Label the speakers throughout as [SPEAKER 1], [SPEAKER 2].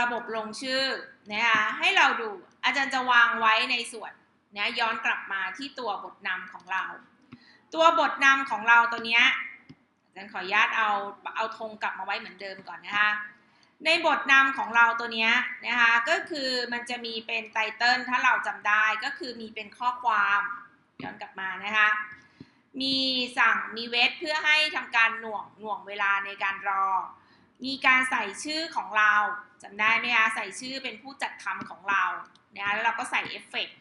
[SPEAKER 1] ระบบลงชื่อนะคะให้เราดูอาจารย์จะวางไว้ในส่วนนะย้อนกลับมาที่ตัวบทนำของเรา ตัวบทนำของเราตัวเนี้ยอาจารย์ขออนุญาตเอาเอาธงกลับมาไว้เหมือนเดิมก่อนนะคะในบทนำของเราตัวเนี้ยนะคะก็คือมันจะมีเป็นไตเติลถ้าเราจำได้ก็คือมีเป็นข้อความย้อนกลับมานะคะมีสั่งมีเวทเพื่อให้ทำการหน่วงหน่วงเวลาในการรอ มีการใส่ชื่อของเราจำได้ไหมคะใส่ชื่อเป็นผู้จัดคำของเรานะคะแล้วเราก็ใส่เอฟเฟกต์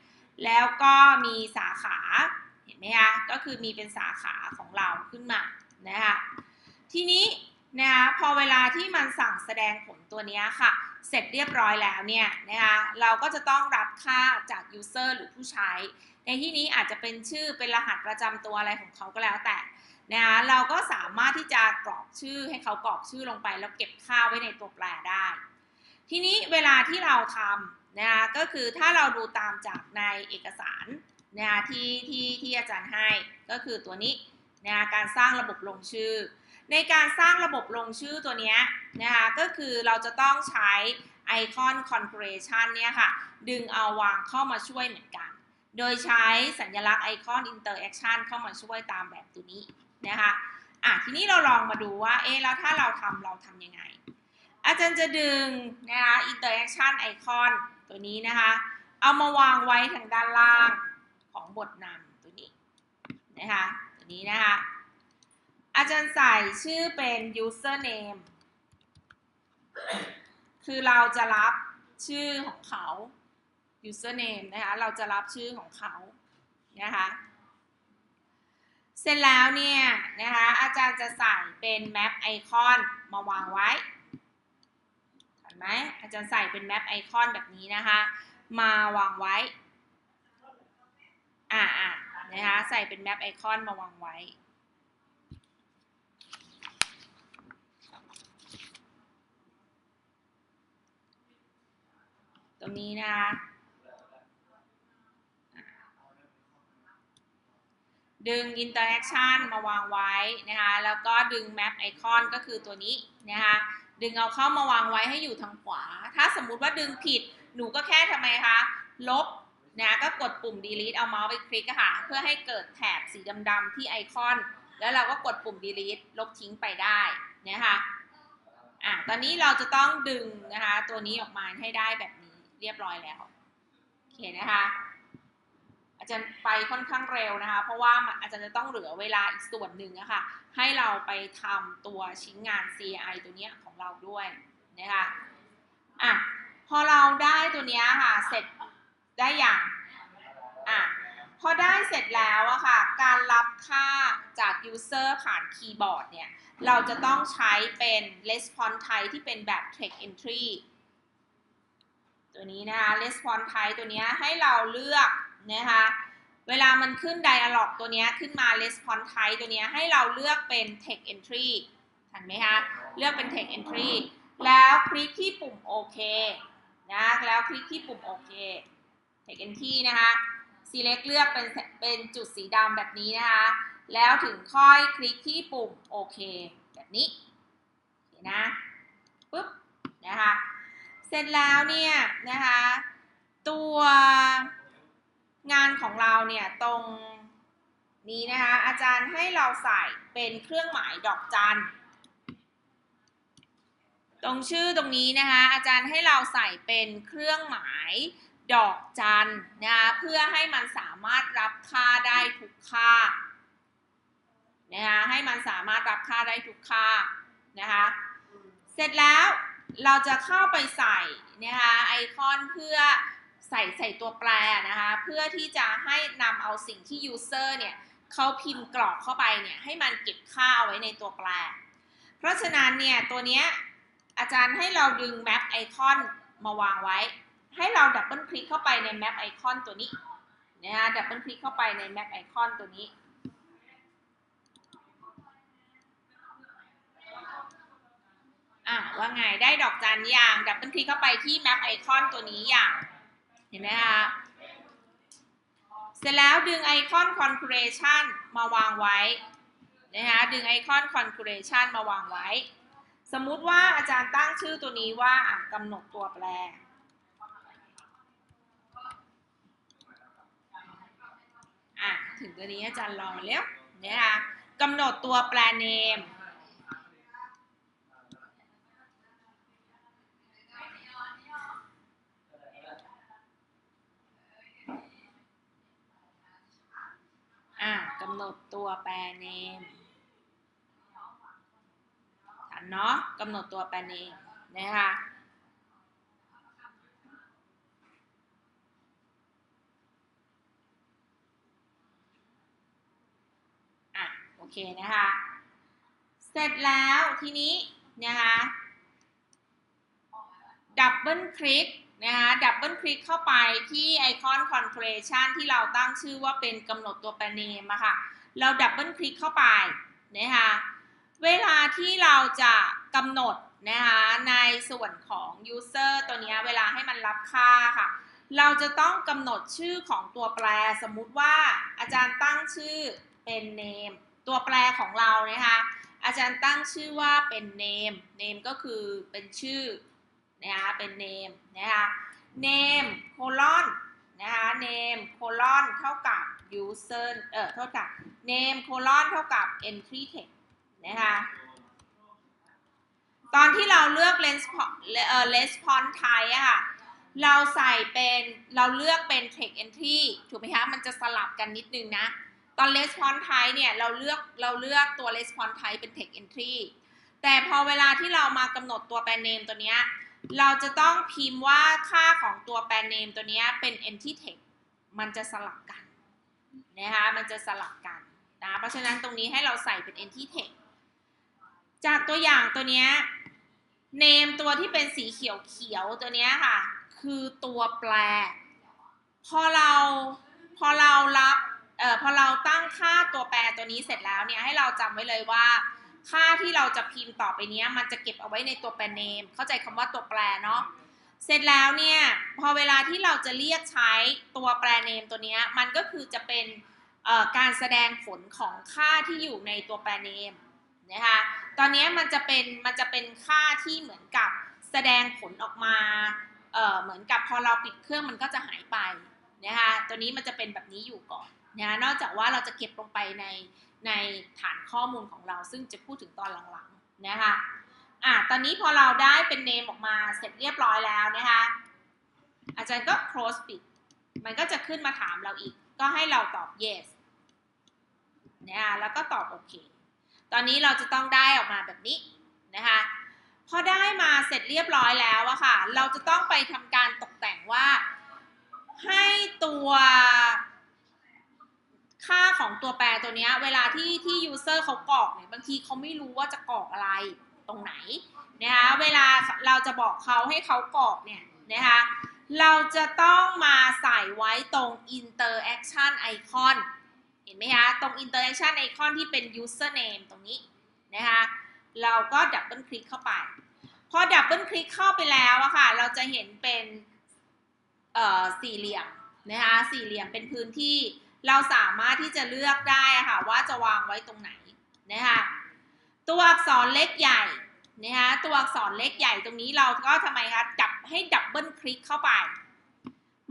[SPEAKER 1] แล้วก็มีสาขาเห็นไหมคะก็คือมีเป็นสาขาของเราขึ้นมานะคะทีนี้นะคะพอเวลาที่มันสั่งแสดงผลตัวนี้ค่ะ เสร็จเรียบร้อยแล้วเนี่ยนะคะเราก็จะต้องรับค่าจาก user หรือผู้ใช้ ในที่นี้อาจจะเป็นชื่อเป็นรหัสประจำตัวอะไรของเขาก็แล้วแต่ นะคะเราก็สามารถที่จะกรอกชื่อให้เขากรอกชื่อลงไป แล้วเก็บค่าไว้ในตัวแปรได้ ทีนี้เวลาที่เราทำนะคะก็คือถ้าเราดูตามจากในเอกสารนะคะที่ที่ที่อาจารย์ให้ก็คือตัวนี้นะคะการสร้างระบบลงชื่อ ในการสร้างระบบลงชื่อตัวนี้นะคะก็คือเราจะต้องใช้ไอคอน configuration เนี่ยค่ะ ดึงเอาวางเข้ามาช่วยเหมือนกัน โดยใช้สัญลักษณ์ไอคอน interaction เข้ามาช่วยตามแบบตัวนี้ นะคะอะทีนี้เราลองมาดูว่าเอ๊ะแล้วถ้าเราทำเราทำยังไง อาจารย์จะดึงนะคะ interaction icon ตัวนี้นะคะ เอามาวางไว้ทางด้านล่างของบทนำตัวนี้นะคะตัวนี้นะคะ อาจารย์ใส่ชื่อเป็น username คือเราจะรับชื่อของเขา username นะคะ เราจะรับชื่อของเขานะคะ เสร็จแล้วเนี่ยนะคะอาจารย์จะใส่เป็น map icon มาวางไว้เห็นไหมอาจารย์ใส่เป็น map icon แบบนี้นะคะมาวางไว้อ่าอ่านะคะใส่เป็น map icon มาวางไว้ตรงนี้นะคะ ดึง interaction มาวางไว้นะคะแล้วก็ดึง map icon ก็คือตัวนี้นะคะดึงเอาเข้ามาวางไว้ให้อยู่ทางขวา ถ้าสมมุติว่าดึงผิดหนูก็แค่ทำไมคะ ลบนะก็กดปุ่ม delete เอาเมาส์ไปคลิกค่ะ เพื่อให้เกิดแถบสีดำๆที่ไอคอน แล้วเราก็กดปุ่ม delete ลบทิ้งไปได้นะคะอะตอนนี้เราจะต้องดึงนะคะตัวนี้ออกมาให้ได้แบบนี้เรียบร้อยแล้ว โอเคนะคะ อาจารย์ไปค่อนข้างเร็วนะคะ เพราะว่าอาจารย์จะต้องเหลือเวลาอีกส่วนหนึ่งนะคะให้เราไปทำตัวชิ้นงาน CI ตัวเนี้ยของเราด้วยนะคะอะพอเราได้ตัวเนี้ยค่ะเสร็จได้อย่างอะพอได้เสร็จแล้วอะค่ะ การรับค่าจาก user ผ่านคีย์บอร์ดเนี่ย เราจะต้องใช้เป็น response type ที่เป็นแบบ text entry ตัวนี้นะคะ response type ตัวนี้ให้เราเลือก นะคะ เวลามันขึ้น dialog ตัวเนี้ยขึ้นมา response type ตัวเนี้ยให้เราเลือกเป็น text entry ทันไหมคะ เลือกเป็น text entry แล้วคลิกที่ปุ่มโอเคนะ แล้วคลิกที่ปุ่มโอเค text entry นะคะ select เลือกเป็นเป็นจุดสีดำแบบนี้นะคะ แล้วถึงค่อยคลิกที่ปุ่มโอเคแบบนี้นะปุ๊บนะคะ เสร็จแล้วเนี่ยนะคะ ตัว งานของเราเนี่ยตรงนี้นะคะอาจารย์ให้เราใส่เป็นเครื่องหมายดอกจัน ตรงชื่อตรงนี้นะคะอาจารย์ให้เราใส่เป็นเครื่องหมายดอกจันนะคะเพื่อให้มันสามารถรับค่าได้ทุกค่านะคะให้มันสามารถรับค่าได้ทุกค่านะคะเสร็จแล้วเราจะเข้าไปใส่นะคะไอคอนเพื่อ ใส่ใส่ตัวแปรนะคะ เพื่อที่จะให้นำเอาสิ่งที่ user เนี่ยเขาพิมพ์กรอกเข้าไปเนี่ยให้มันเก็บค่าไว้ในตัวแปร เพราะฉะนั้นเนี่ยตัวเนี้ยอาจารย์ให้เราดึง map ไอคอนมาวางไว้ ให้เราดับเบิลคลิกเข้าไปใน map ไอคอนตัวนี้นะคะดับเบิลคลิกเข้าไปใน map ไอคอนตัวนี้อะว่าไงได้ดอกจันอย่างดับเบิลคลิกเข้าไปที่ map ไอคอนตัวนี้อย่าง ห็นไหมคะเสร็จแล้วดึงไอคอน configuration มาวางไว้นะคะดึงไอคอน configuration มาวางไว้ สมมุติว่าอาจารย์ตั้งชื่อตัวนี้ว่ากำหนดตัวแปรอะถึงตัวนี้อาจารย์รอแล้วนะคะกำหนดตัวแปรเนม อะกำหนดตัวแปรเนมทันเนาะกำหนดตัวแปรเนมนะคะอะโอเคนะคะ เสร็จแล้วทีนี้นะคะดับเบิลคลิก นะคะดับเบิลคลิกเข้าไปที่ไอคอนคอนเ r รชันที่เราตั้งชื่อว่าเป็นกำหนดตัวแปรเนมอะค่ะ เราดับเบิลคลิกเข้าไปนะคะเวลาที่เราจะกำหนดนะคะในส่วนของ user ตัวนี้เวลาให้มันรับค่าค่ะ เราจะต้องกำหนดชื่อของตัวแปรสมมุติว่าอาจารย์ตั้งชื่อเป็น name ตัวแปรของเรานะคะอาจารย์ตั้งชื่อว่าเป็น name name ก็คือเป็นชื่อ นะคะเป็น name นะคะ name colon นะคะ name colon เท่ากับ user เออเท่ากับ name colon เท่ากับ entry text นะคะตอนที่เราเลือก response เอ่อ response type อะค่ะเราใส่เป็นเราเลือกเป็น text entry ถูกไหมคะมันจะสลับกันนิดนึงนะ ตอน response type เนี่ยเราเลือกเราเลือกตัว response type เป็น text entry แต่พอเวลาที่เรามากำหนดตัวแปร name ตัวเนี้ย เราจะต้องพิมพ์ว่าค่าของตัวแปร name ตัวนี้เป็น entry text มันจะสลับกันนะคะ มันจะสลับกันนะ เพราะฉะนั้นตรงนี้ให้เราใส่เป็น entry text จากตัวอย่างตัวนี้ name ตัวที่เป็นสีเขียวเขียวๆตัวนี้ค่ะ คือตัวแปร พอเรา พอเรารับ เอ่อ พอเราตั้งค่าตัวแปรตัวนี้เสร็จแล้วเนี่ย ให้เราจำไว้เลยว่า ค่าที่เราจะพิมพ์ต่อไปเนี้ยมันจะเก็บเอาไว้ในตัวแปร name เข้าใจคำว่าตัวแปรเนาะ เสร็จแล้วเนี่ย พอเวลาที่เราจะเรียกใช้ตัวแปร name ตัวเนี้ยมันก็คือจะเป็นการแสดงผลของค่าที่อยู่ในตัวแปร name นะคะ ตอนนี้มันจะเป็นมันจะเป็นค่าที่เหมือนกับแสดงผลออกมาเเหมือนกับพอเราปิดเครื่องมันก็จะหายไปนะคะ ตัวนี้มันจะเป็นแบบนี้อยู่ก่อนนะนอกจากว่าเราจะเก็บลงไปใน ในฐานข้อมูลของเราซึ่งจะพูดถึงตอนหลังๆนะคะอะตอนนี้พอเราได้เป็น name ออกมาเสร็จเรียบร้อยแล้วนะคะอาจารย์ก็ close ปิด มันก็จะขึ้นมาถามเราอีก ก็ให้เราตอบ yes นะคะแล้วก็ตอบโอเค ตอนนี้เราจะต้องได้ออกมาแบบนี้นะคะพอได้มาเสร็จเรียบร้อยแล้วอะค่ะ เราจะต้องไปทำการตกแต่งว่าให้ตัว ค่าของตัวแปรตัวนี้เวลาที่ที่ user เขากรอกเนี่ยบางทีเขาไม่รู้ว่าจะกรอกอะไรตรงไหนนะคะเวลาเราจะบอกเขาให้เขากรอกเนี่ยนะคะเราจะต้องมาใส่ไว้ตรง interaction icon เห็นไหมคะตรง interaction icon ที่เป็น username ตรงนี้นะคะเราก็ดับเบิลคลิกเข้าไป พอดับเบิลคลิกเข้าไปแล้วอะค่ะเราจะเห็นเป็นสี่เหลี่ยมนะคะสี่เหลี่ยมเป็นพื้นที่ เราสามารถที่จะเลือกได้ค่ะว่าจะวางไว้ตรงไหนนะคะตัวอักษรเล็กใหญ่นะคะตัวอักษรเล็กใหญ่ตรงนี้เราก็ทำไมคะจับให้ดับเบิลคลิกเข้าไป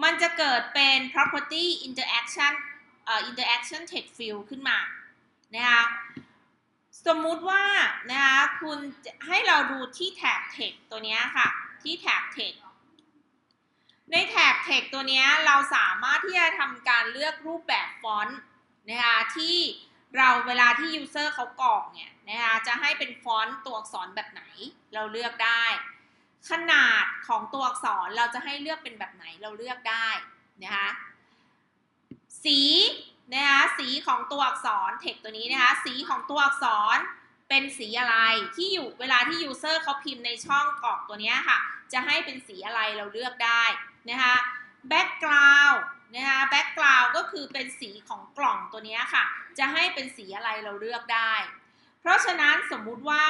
[SPEAKER 1] มันจะเกิดเป็น property interaction เอ่อ interaction text field ขึ้นมานะคะสมมุติว่านะคะคุณให้เราดูที่แท็บ text ตัวนี้ค่ะ ที่แท็บ text ในแท็บ text ตัวนี้เราสามารถที่จะทำการเลือกรูปแบบฟอนต์นะคะที่เราเวลาที่ user เขากรอกเนี่ยนะคะจะให้เป็นฟอนต์ตัวอักษรแบบไหน เราเลือกได้ ขนาดของตัวอักษรเราจะให้เลือกเป็นแบบไหนเราเลือกได้นะคะสีนะคะสีของตัวอักษรเทคตัวนี้นะคะสีของตัวอักษรเป็นสีอะไรที่อยู่เวลาที่ user เขาพิมพ์ในช่องกรอกตัวนี้ค่ะ จะให้เป็นสีอะไรเราเลือกได้ นะคะ background นะคะ background ก็คือเป็นสีของกล่องตัวนี้ค่ะ จะให้เป็นสีอะไรเราเลือกได้ เพราะฉะนั้นสมมุติว่า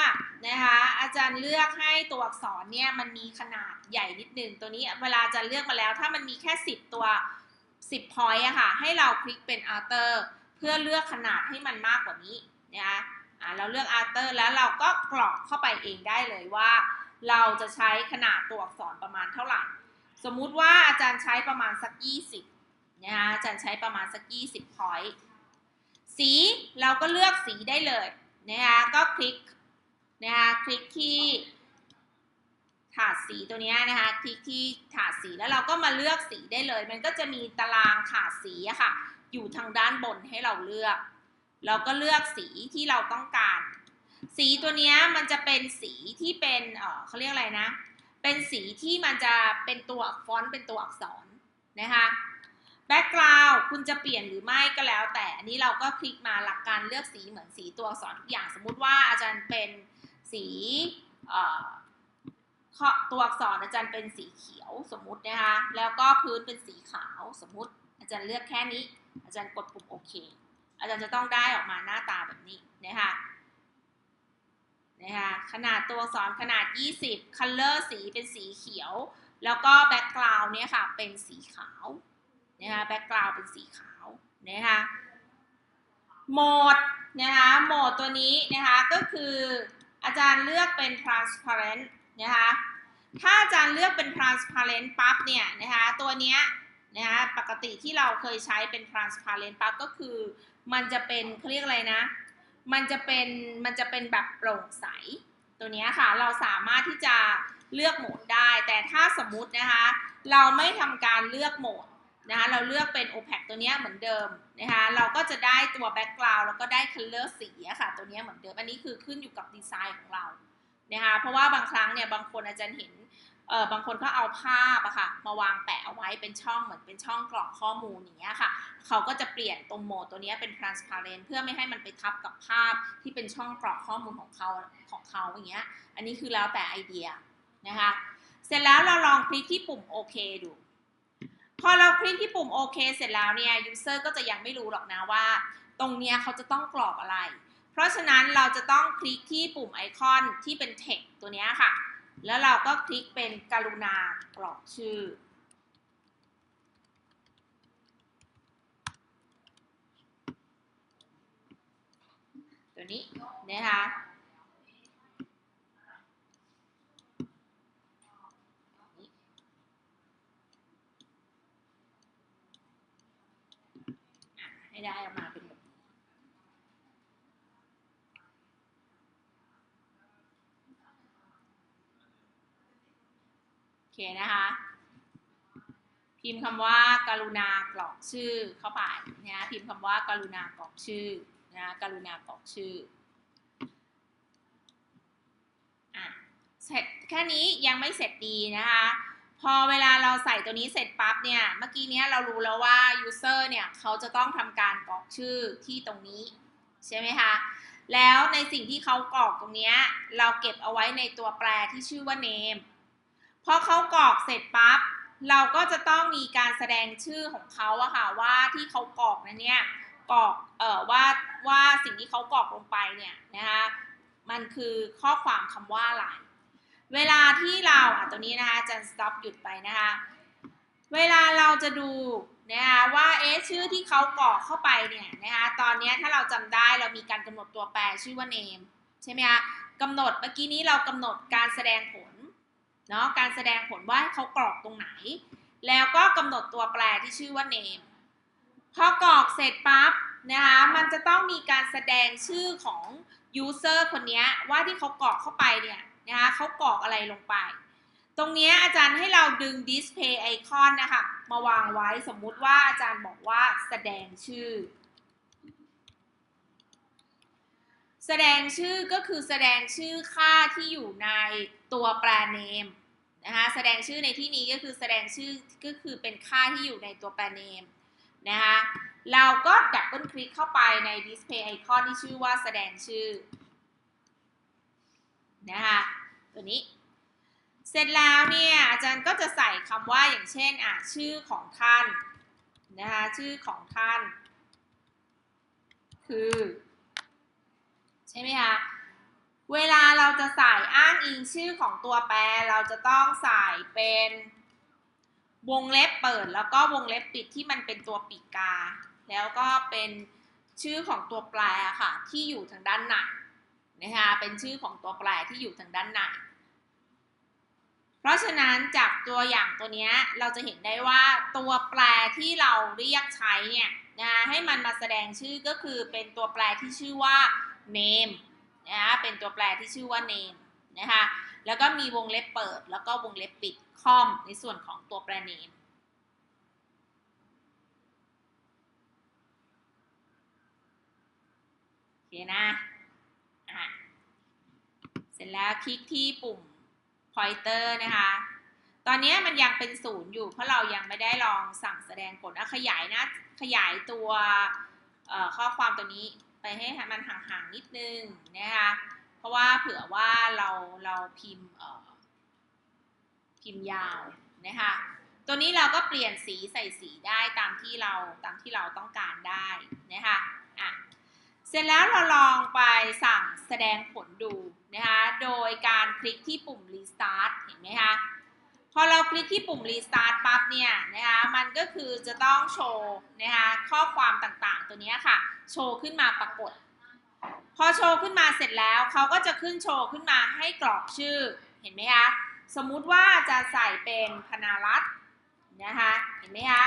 [SPEAKER 1] นะคะอาจารย์เลือกให้ตัวอักษรเนี่ยมันมีขนาดใหญ่นิดนึงตัวนี้เวลาจะเลือกมาแล้ว ถ้ามันมีแค่ 10 ตัว 10 point อะค่ะ ให้เราคลิกเป็น alter เพื่อเลือกขนาดให้มันมากกว่านี้นะคะอ่าเราเลือก after แล้วเราก็กรอกเข้าไปเองได้เลยว่า เราจะใช้ขนาดตัวอักษรประมาณเท่าไหร่ สมมุติว่าอาจารย์ใช้ประมาณสัก 20นะคะอาจารย์ใช้ประมาณสัก 20 point สีเราก็เลือกสีได้เลยนะคะก็คลิกนะคะคลิกที่ถาดสีตัวนี้นะคะคลิกที่ถาดสีแล้วเราก็มาเลือกสีได้เลย มันก็จะมีตารางถาดสีอะค่ะ อยู่ทางด้านบนให้เราเลือก เราก็เลือกสีที่เราต้องการ สีตัวนี้มันจะเป็นสีที่เป็นเออเขาเรียกอะไรนะ เป็นสีที่มันจะเป็นตัวฟอนต์เป็นตัวอักษรนะคะแบ็กกราวด์คุณจะเปลี่ยนหรือไม่ก็แล้ว แต่อันนี้เราก็คลิกมาหลักการเลือกสีเหมือนสีตัวอักษรทุกอย่างสมมุติว่าอาจารย์เป็นสีเอ่อตัวอักษรอาจารย์เป็นสีเขียวสมมุตินะคะแล้วก็พื้นเป็นสีขาวสมมุติ อาจารย์เลือกแค่นี้ อาจารย์กดปุ่มโอเค อาจารย์จะต้องได้ออกมาหน้าตาแบบนี้นะคะ นะคะขนาดตัวอักษรขนาด 20 color สีเป็นสีเขียว แล้วก็ background เนี่ยค่ะเป็นสีขาวนะคะ background เป็นสีขาวนะคะโหมดนะคะโหมดตัวนี้นะคะก็คืออาจารย์เลือกเป็น transparent นะคะถ้าอาจารย์เลือกเป็น transparent ปั๊บเนี่ยนะคะตัวเนี้ยนะคะปกติที่เราเคยใช้เป็น transparent ปั๊บก็คือ มันจะเป็นเขาเรียกอะไรนะ มันจะเป็นมันจะเป็นแบบโปร่งใส ตัวนี้ค่ะ เราสามารถที่จะเลือกโหมดได้ แต่ถ้าสมมุตินะคะ เราไม่ทำการเลือกโหมดนะคะเราเลือกเป็น opac ตัวนี้เหมือนเดิมนะคะเราก็จะได้ตัว background แล้วก็ได้ color สีค่ะ ตัวนี้เหมือนเดิม อันนี้คือขึ้นอยู่กับดีไซน์ของเรานะคะเพราะว่าบางครั้งเนี่ยบางคนอาจารย์เห็น เออบางคนก็เอาภาพอะค่ะมาวางแปะเอาไว้เป็นช่องเหมือนเป็นช่องกรอกข้อมูลอย่างเงี้ยค่ะ เขาก็จะเปลี่ยนตรงโหมดตัวนี้เป็น transparent เพื่อไม่ให้มันไปทับกับภาพที่เป็นช่องกรอกข้อมูลของเขาของเขาอย่างเงี้ย อันนี้คือแล้วแต่ไอเดียนะคะ เสร็จแล้วเราลองคลิกที่ปุ่มโอเคดู พอเราคลิกที่ปุ่มโอเคเสร็จแล้วเนี่ย user ก็จะยังไม่รู้หรอกนะว่า ตรงเนี้ยเขาจะต้องกรอกอะไร เพราะฉะนั้นเราจะต้องคลิกที่ปุ่มไอคอนที่เป็น text ตัวเนี้ยค่ะ แล้วเราก็คลิกเป็นกรุณากรอกชื่อ ตัวนี้นะคะอะให้ได้ออกมาเป็นแบบนี้โอ เคนะคะ พิมพ์คำว่าการุณากรอกชื่อเข้าไปนะพิมพ์คำว่าการุณากรอกชื่อนะการุณากรอกชื่ออะเสร็จแค่นี้ยังไม่เสร็จดีนะคะพอเวลาเราใส่ตัวนี้เสร็จปั๊บเนี่ย เมื่อกี้เนี้ยเรารู้แล้วว่า user เนี่ยเขาจะต้องทำการกรอกชื่อที่ตรงนี้ใช่ไหมคะ แล้วในสิ่งที่เขากรอกตรงเนี้ยเราเก็บเอาไว้ในตัวแปรที่ชื่อว่า name พอเขากรอกเสร็จปั๊บเราก็จะต้องมีการแสดงชื่อของเขาอะค่ะว่าที่เขากรอกนั้นเนี่ยกรอกเอ่อว่าว่าสิ่งที่เขากรอกลงไปเนี่ยนะคะมันคือข้อความคำว่าอะไร เวลาที่เราอะตัวนี้นะคะจะ stop หยุดไปนะคะเวลาเราจะดูนะคะว่าเอ๊ะชื่อที่เขากรอกเข้าไปเนี่ยนะคะตอนนี้ถ้าเราจำได้เรามีการกำหนดตัวแปรชื่อว่า name ใช่ไหมคะกำหนดเมื่อกี้นี้เรากำหนดการแสดงผล เนาะการแสดงผลว่าเขากรอกตรงไหน แล้วก็กำหนดตัวแปรที่ชื่อว่า name พอกรอกเสร็จปั๊บนะคะมันจะต้องมีการแสดงชื่อของ user คนนี้ว่าที่เขากรอกเข้าไปเนี่ยนะคะเขากรอกอะไรลงไป ตรงนี้อาจารย์ให้เราดึง display icon นะคะมาวางไว้สมมุติว่าอาจารย์บอกว่าแสดงชื่อ แสดงชื่อก็คือแสดงชื่อค่าที่อยู่ในตัวแปร name นะคะแสดงชื่อในที่นี้ก็คือแสดงชื่อก็คือเป็นค่าที่อยู่ในตัวแปร name นะคะเราก็ดับเบิลคลิกเข้าไปใน display icon ที่ชื่อว่าแสดงชื่อนะคะตัวนี้ เสร็จแล้วเนี่ยอาจารย์ก็จะใส่คำว่าอย่างเช่นอะชื่อของท่านนะคะชื่อของท่าน คือ ช่ไหมคะเวลาเราจะใส่อ้างอิงชื่อของตัวแปร เราจะต้องใส่เป็นวงเล็บเปิด แล้วก็วงเล็บปิดที่มันเป็นตัวปีกา แล้วก็เป็นชื่อของตัวแปรค่ะ ที่อยู่ทางด้านในนะคะเป็นชื่อของตัวแปรที่อยู่ทางด้านในเพราะฉะนั้นจากตัวอย่างตัวนี้เราจะเห็นได้ว่าตัวแปรที่เราเรียกใช้เนี่ยนะคะให้มันมาแสดงชื่อก็คือเป็นตัวแปรที่ชื่อว่า name นะคะเป็นตัวแปรที่ชื่อว่า name นะคะแล้วก็มีวงเล็บเปิด แล้วก็วงเล็บปิดคอมในส่วนของตัวแปร name โอเคนะอะเสร็จแล้วคลิกที่ปุ่ม pointer นะคะตอนนี้มันยังเป็นศูนย์อยู่เพราะเรายังไม่ได้ลองสั่งแสดงผลขยายนะขยายตัวข้อความตัวนี้ ไปให้มันห่างๆนิดนึงนะคะเพราะว่าเผื่อว่าเราเราพิมพ์พิมพ์ยาวนะคะตัวนี้เราก็เปลี่ยนสีใส่สีได้ตามที่เราตามที่เราต้องการได้นะคะอะเสร็จแล้วเราลองไปสั่งแสดงผลดูนะคะโดยการคลิกที่ปุ่ม restart เห็นไหมคะ พอเราคลิกที่ปุ่ม restart ปั๊บเนี่ยนะคะมันก็คือจะต้องโชว์นะคะข้อความต่างๆ ตัวนี้ค่ะ โชว์ขึ้นมาปรากฏ พอโชว์ขึ้นมาเสร็จแล้วเขาก็จะขึ้นโชว์ขึ้นมาให้กรอกชื่อเห็นไหมคะสมมุติว่าจะใส่เป็นพนารัตน์นะคะเห็นไหมคะ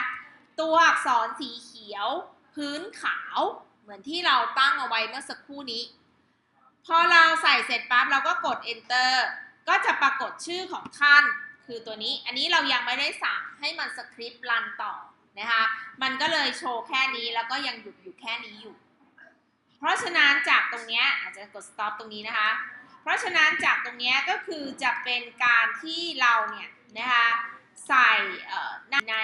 [SPEAKER 1] ตัวอักษรสีเขียว พื้นขาวเหมือนที่เราตั้งเอาไว้เมื่อสักครู่นี้ พอเราใส่เสร็จปั๊บเราก็กด enter ก็จะปรากฏชื่อของท่าน คือตัวนี้อันนี้เรายังไม่ได้สั่งให้มันสคริปต์รันต่อนะคะมันก็เลยโชว์แค่นี้แล้วก็ยังหยุดอยู่แค่นี้อยู่ เพราะฉะนั้นจากตรงนี้อาจจะกด stop ตรงนี้นะคะ เพราะฉะนั้นจากตรงนี้ก็คือจะเป็นการที่เราเนี่ยนะคะใส่ใน